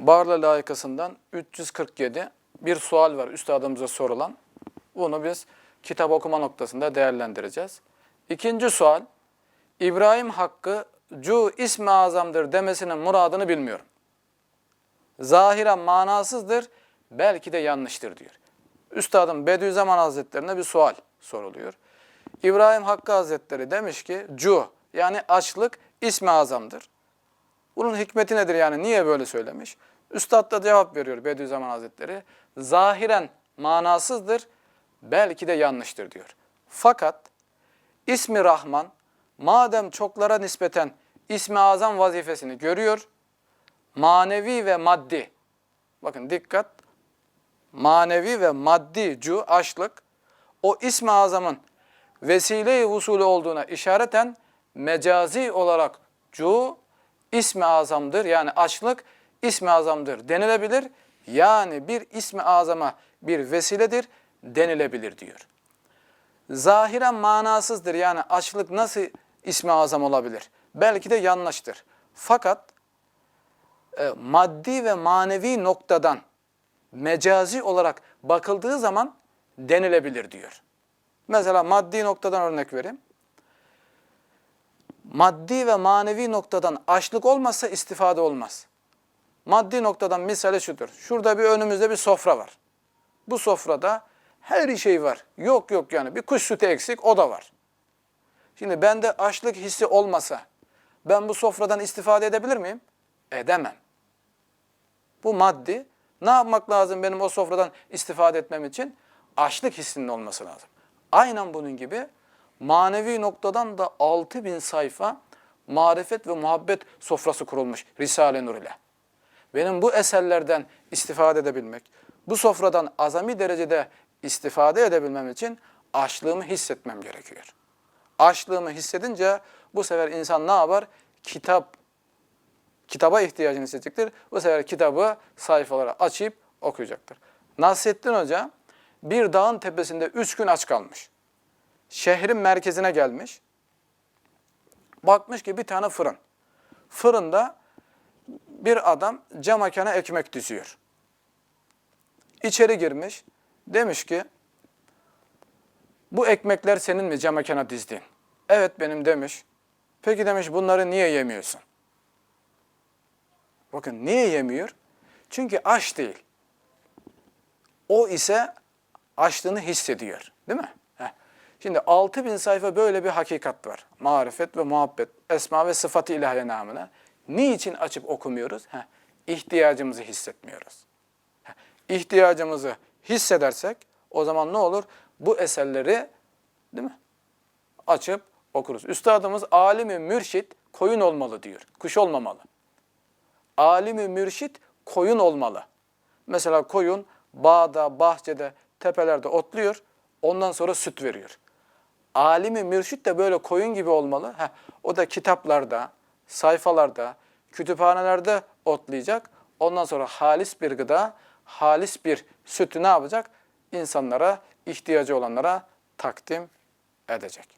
Barla layıkasından 347 bir sual var üstadımıza sorulan. Bunu biz kitap okuma noktasında değerlendireceğiz. İkinci sual, İbrahim Hakkı cu ismi azamdır demesinin muradını bilmiyorum. Zahiren manasızdır, belki de yanlıştır diyor. Üstadım Bediüzzaman Hazretlerine bir sual soruluyor. İbrahim Hakkı Hazretleri demiş ki cu yani açlık ismi azamdır. Bunun hikmeti nedir yani? Niye böyle söylemiş? Üstad da cevap veriyor Bediüzzaman Hazretleri. Zahiren manasızdır, belki de yanlıştır diyor. Fakat ismi Rahman madem çoklara nispeten ismi azam vazifesini görüyor, manevi ve maddi, bakın dikkat, manevi ve maddi cu, açlık, o ismi azamın vesile-i usulü olduğuna işareten mecazi olarak cu ismi azamdır. Yani açlık ismi azamdır denilebilir. Yani bir ismi azama bir vesiledir denilebilir diyor. Zahiren manasızdır. Yani açlık nasıl ismi azam olabilir? Belki de yanlıştır. Fakat e, maddi ve manevi noktadan mecazi olarak bakıldığı zaman denilebilir diyor. Mesela maddi noktadan örnek vereyim. Maddi ve manevi noktadan açlık olmazsa istifade olmaz. Maddi noktadan misali şudur. Şurada bir önümüzde bir sofra var. Bu sofrada her şey var. Yok yok yani bir kuş sütü eksik o da var. Şimdi bende açlık hissi olmasa ben bu sofradan istifade edebilir miyim? Edemem. Bu maddi. Ne yapmak lazım benim o sofradan istifade etmem için? Açlık hissinin olması lazım. Aynen bunun gibi manevi noktadan da 6000 sayfa marifet ve muhabbet sofrası kurulmuş Risale-i Nur ile. Benim bu eserlerden istifade edebilmek, bu sofradan azami derecede istifade edebilmem için açlığımı hissetmem gerekiyor. Açlığımı hissedince bu sefer insan ne yapar? Kitap, kitaba ihtiyacını hissedecektir. Bu sefer kitabı sayfalara açıp okuyacaktır. Nasrettin Hoca bir dağın tepesinde üç gün aç kalmış. Şehrin merkezine gelmiş. Bakmış ki bir tane fırın. Fırında bir adam cam mekana ekmek düzüyor. İçeri girmiş. Demiş ki bu ekmekler senin mi cam mekana dizdiğin? Evet benim demiş. Peki demiş bunları niye yemiyorsun? Bakın niye yemiyor? Çünkü aç değil. O ise açlığını hissediyor. Değil mi? Şimdi 6000 sayfa böyle bir hakikat var. Marifet ve muhabbet, esma ve sıfat-ı ilahiye namına. Niçin açıp okumuyoruz? Heh. İhtiyacımızı hissetmiyoruz. Heh. İhtiyacımızı hissedersek o zaman ne olur? Bu eserleri değil mi? Açıp okuruz. Üstadımız alimi mürşit koyun olmalı diyor. Kuş olmamalı. Alimi mürşit koyun olmalı. Mesela koyun bağda, bahçede, tepelerde otluyor. Ondan sonra süt veriyor. Alimi mürşit de böyle koyun gibi olmalı. Heh, o da kitaplarda, sayfalarda, kütüphanelerde otlayacak. Ondan sonra halis bir gıda, halis bir sütü ne yapacak? İnsanlara, ihtiyacı olanlara takdim edecek.